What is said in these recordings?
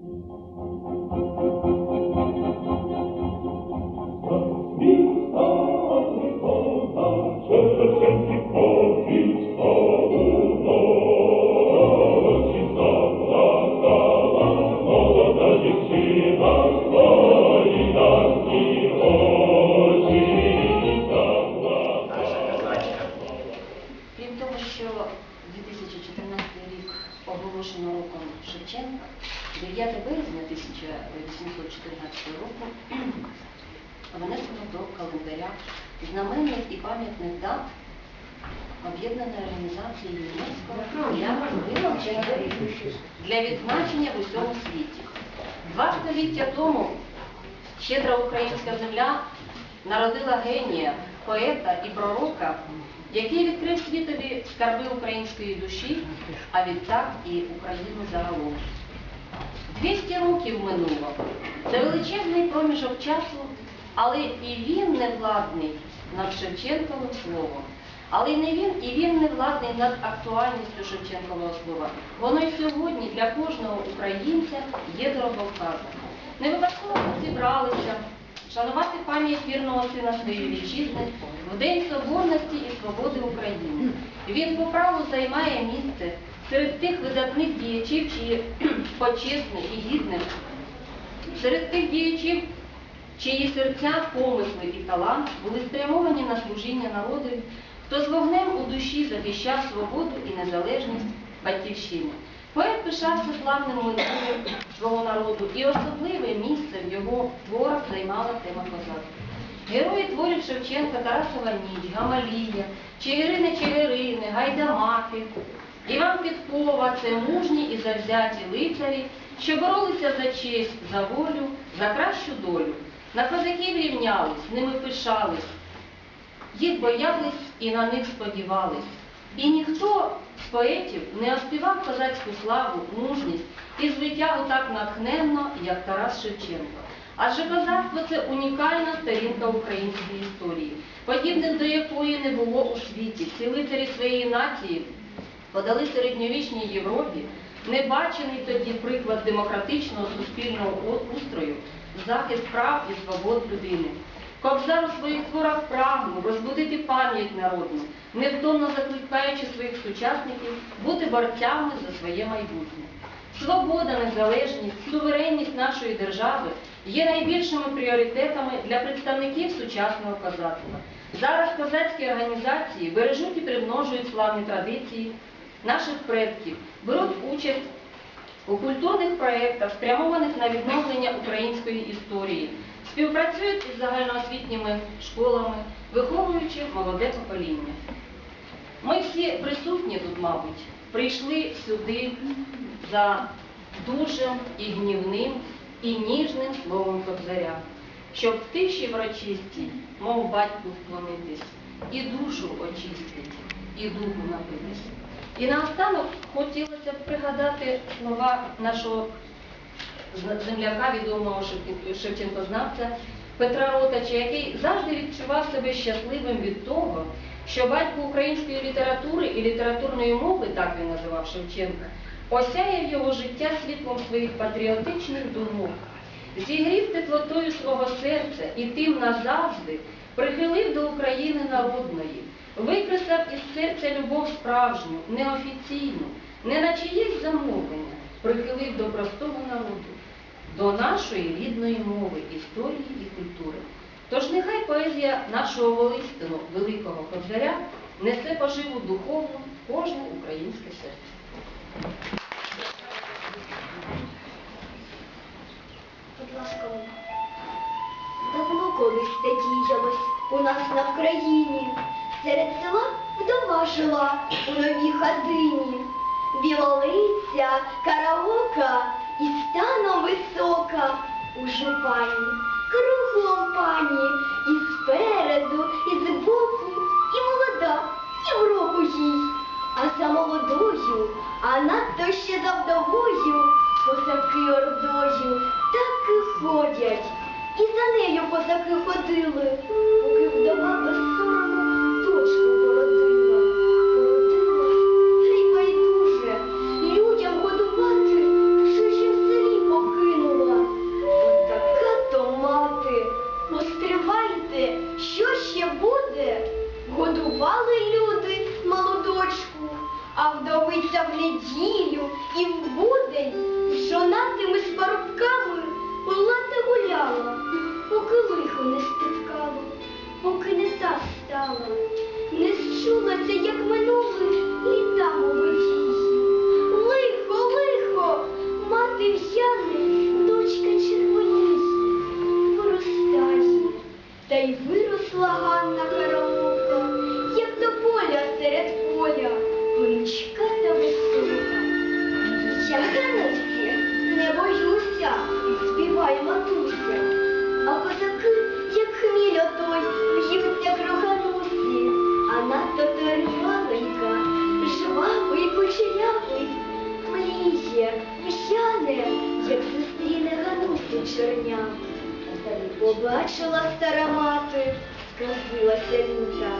Thank you. Об'єднаної організації ЮНЕСКО для вилучення для відзначення в усьому світі. Два століття тому щедра українська земля народила генія, поета і пророка, який відкрив світові скарби української душі, а відтак і України загалом. 200 років минуло. Це величезний проміжок часу, але і він не владний над Шевченковим словом. Але не він, і він не владний над актуальністю Шевченкового слова. Воно й сьогодні для кожного українця є дороговказом. Не випадково зібралися шанувати пам'ять вірного сина своєї вітчизни в День Соборності і Свободи України. Він по праву займає місце серед тих видатних діячів, чиї почесне і гідне, серед тих діячів, чиї серця, помисли і талант були спрямовані на служіння народу, хто з вогнем у душі захищав свободу і незалежність батьківщини. Поет пишався славним минулим свого народу, і особливе місце в його творах займала тема козацтва. Герої творів Шевченка, Тарасова Ніч, Гамалія, Чигирини Чигирини, Гайдамаки, Іван Підкова це мужні і завзяті лицарі, що боролися за честь, за волю, за кращу долю. На козаків рівнялись, ними пишались, їх боялись і на них сподівались. І ніхто з поетів не оспівав козацьку славу, мужність і звитягу так натхненно, як Тарас Шевченко. Адже козацтво це унікальна сторінка української історії, подібних до якої не було у світі. Ці лицарі своєї нації подали середньовічній Європі небачений тоді приклад демократичного суспільного устрою, захист прав і свобод людини. Кобзар у своїх творах прагнув розбудити пам'ять народну, невтомно закликаючи своїх сучасників бути борцями за своє майбутнє. Свобода, незалежність, суверенність нашої держави є найбільшими пріоритетами для представників сучасного козацтва. Зараз козацькі організації бережуть і примножують славні традиції наших предків, беруть участь у культурних проєктах, спрямованих на відновлення української історії, співпрацюють із загальноосвітніми школами, виховуючи молоде покоління. Ми всі присутні тут, мабуть, прийшли сюди за дужим і гнівним і ніжним словом Кобзаря, щоб в тиші врочистій, мов батьку вклонитись, і душу очистить, і духу напитись. І наостанок хотілося б пригадати слова нашого земляка, відомого Шевченкознавця Петра Ротача, який завжди відчував себе щасливим від того, що батько української літератури і літературної мови, так він називав Шевченка, осяяв його життя світлом своїх патріотичних думок, зігрів теплотою свого серця і тим назавжди прихилив до України народної, викресав із серця любов справжню, неофіційну, не на чиєсь замовлення, прихилив до простого народу, до нашої рідної мови, історії і культури. Тож нехай поезія нашого волистину, великого кобзаря, несе поживу духовну кожне українське серце. Будь ласка, давно колись це діялось у нас на Вкраїні. Серед села вдова жила у новій хатині. Білолиця, караока і станом висока у жупані. Кругом пані, і та й виросла Ганна Побачила стара мати, сказилася люта.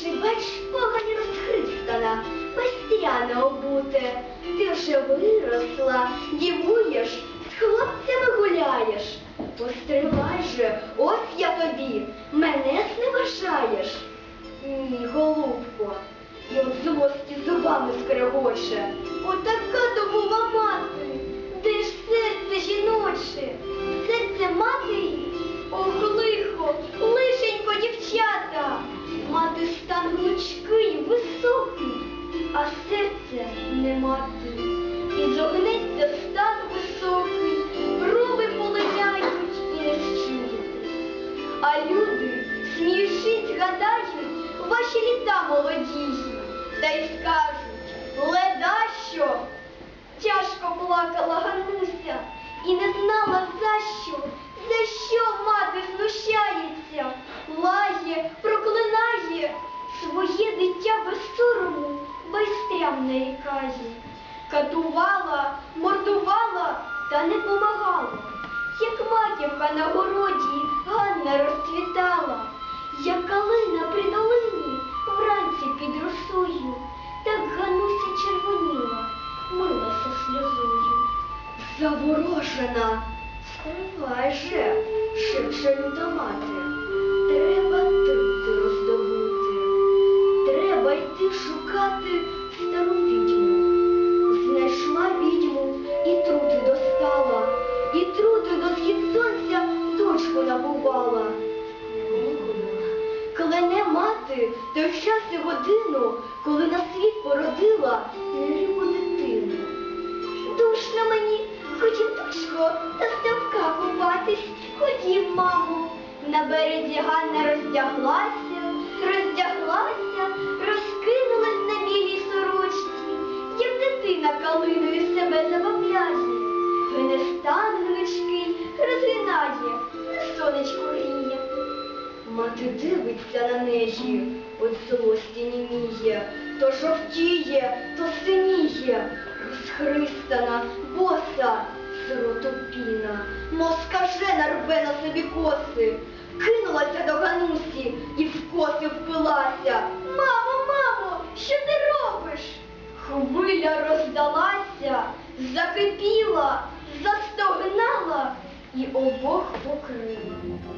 Чи бач погані розхристана, пестяна обуте, ти вже виросла, дівуєш, з хлопцями гуляєш. Постривай же, ось я тобі, мене зневажаєш. Ні, голубко, і от злості зубами скрегоче. Літа молодії, та й скажуть, леда що. Тяжко плакала Гануся і не знала за що, за що мати знущається, лає, проклинає, своє дитя без сорому, безтрям нарікає. Катувала, мордувала та не помагала, як маківка на городі Ганна розцвітала, як калина при долині вранці росою, так Гануся червоніла, милася сльозою. Заворожена, стривай же, шепче люта мати, мати той час годину, коли на світ породила неріву дитину. Душно мені, ходім, дочко, до ставка купатись, ходім, мамо. На березі Ганна роздяглася, роздяглася, розкинулась на білій сорочці, як дитина калиною себе забавляє. Гине стан гнучкий, розгинає, на сонечку. Мати дивиться на неї, от злості німіє, то жовтіє, то синіє, розхристана, боса, сиротопіна, москаже нарве на собі коси, кинулася до Ганусі і в коси впилася. Мамо, мамо, що ти робиш? Хвиля роздалася, закипіла, застогнала і обох покрила.